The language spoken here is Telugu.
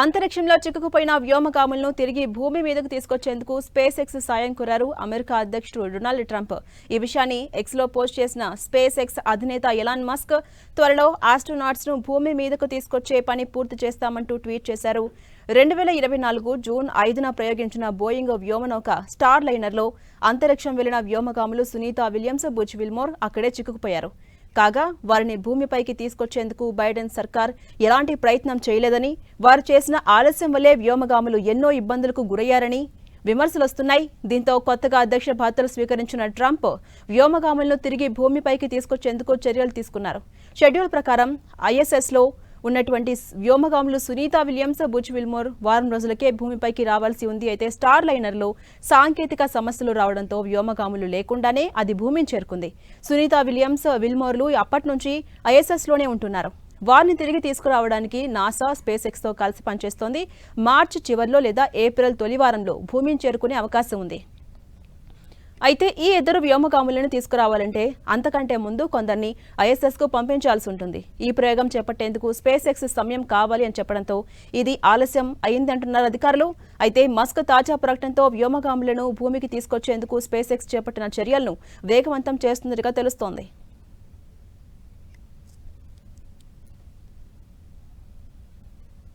అంతరిక్షంలో చిక్కుకుపోయిన వ్యోమగాములను తిరిగి భూమి మీదకు తీసుకొచ్చేందుకు స్పేస్ ఎక్స్ సాయం కోరారు అమెరికా అధ్యక్షుడు డొనాల్డ్ ట్రంప్. ఈ విషయాన్ని ఎక్స్లో పోస్ట్ చేసిన స్పేస్ ఎక్స్ అధినేత ఎలాన్ మస్క్ త్వరలో ఆస్ట్రోనాట్స్ను భూమి మీదకు తీసుకొచ్చే పని పూర్తి చేస్తామంటూ ట్వీట్ చేశారు. రెండు వేల ఇరవై నాలుగు జూన్ ఐదున ప్రయోగించిన బోయింగ్ వ్యోమనౌక స్టార్ లైనర్లో అంతరిక్షం వెళ్ళిన వ్యోమగాములు సునీత విలియమ్స్ బుచ్ విల్మోర్ అక్కడే చిక్కుకుపోయారు. కాగా వారిని భూమిపైకి తీసుకొచ్చేందుకు బైడెన్ సర్కార్ ఎలాంటి ప్రయత్నం చేయలేదని వారు చేసిన ఆలస్యం వల్లే వ్యోమగాములు ఎన్నో ఇబ్బందులకు గురయ్యారని విమర్శలొస్తున్నాయి. దీంతో కొత్తగా అధ్యక్ష బాధ్యతలు స్వీకరించిన ట్రంప్ వ్యోమగాములను తిరిగి భూమిపైకి తీసుకొచ్చేందుకు చర్యలు తీసుకున్నారు. షెడ్యూల్ ప్రకారం ఐఎస్ఎస్లో ఉన్నటువంటి వ్యోమగాములు సునీత విలియమ్స్ బుచ్ విల్మోర్ వారం రోజులకే భూమిపైకి రావాల్సి ఉంది. అయితే స్టార్ లైనర్లో సాంకేతిక సమస్యలు రావడంతో వ్యోమగాములు లేకుండానే అది భూమిని చేరుకుంది. సునీత విలియమ్స్ విల్మోర్లు అప్పటి నుంచి ఐఎస్ఎస్లోనే ఉంటున్నారు. వారిని తిరిగి తీసుకురావడానికి నాసా స్పేస్ ఎక్స్తో కలిసి పనిచేస్తోంది. మార్చి చివరిలో లేదా ఏప్రిల్ తొలి వారంలో భూమిని చేరుకునే అవకాశం ఉంది. అయితే ఈ ఇద్దరు వ్యోమగాములను తీసుకురావాలంటే అంతకంటే ముందు కొందరిని ఐఎస్ఎస్కు పంపించాల్సి ఉంటుంది. ఈ ప్రయోగం చేపట్టేందుకు స్పేస్ ఎక్స్ సమయం కావాలి అని చెప్పడంతో ఇది ఆలస్యం అయిందంటున్నారు అధికారులు. అయితే మస్క్ తాజా ప్రకటనతో వ్యోమగాములను భూమికి తీసుకొచ్చేందుకు స్పేస్ ఎక్స్ చేపట్టిన చర్యలను వేగవంతం చేస్తున్నట్టుగా తెలుస్తోంది.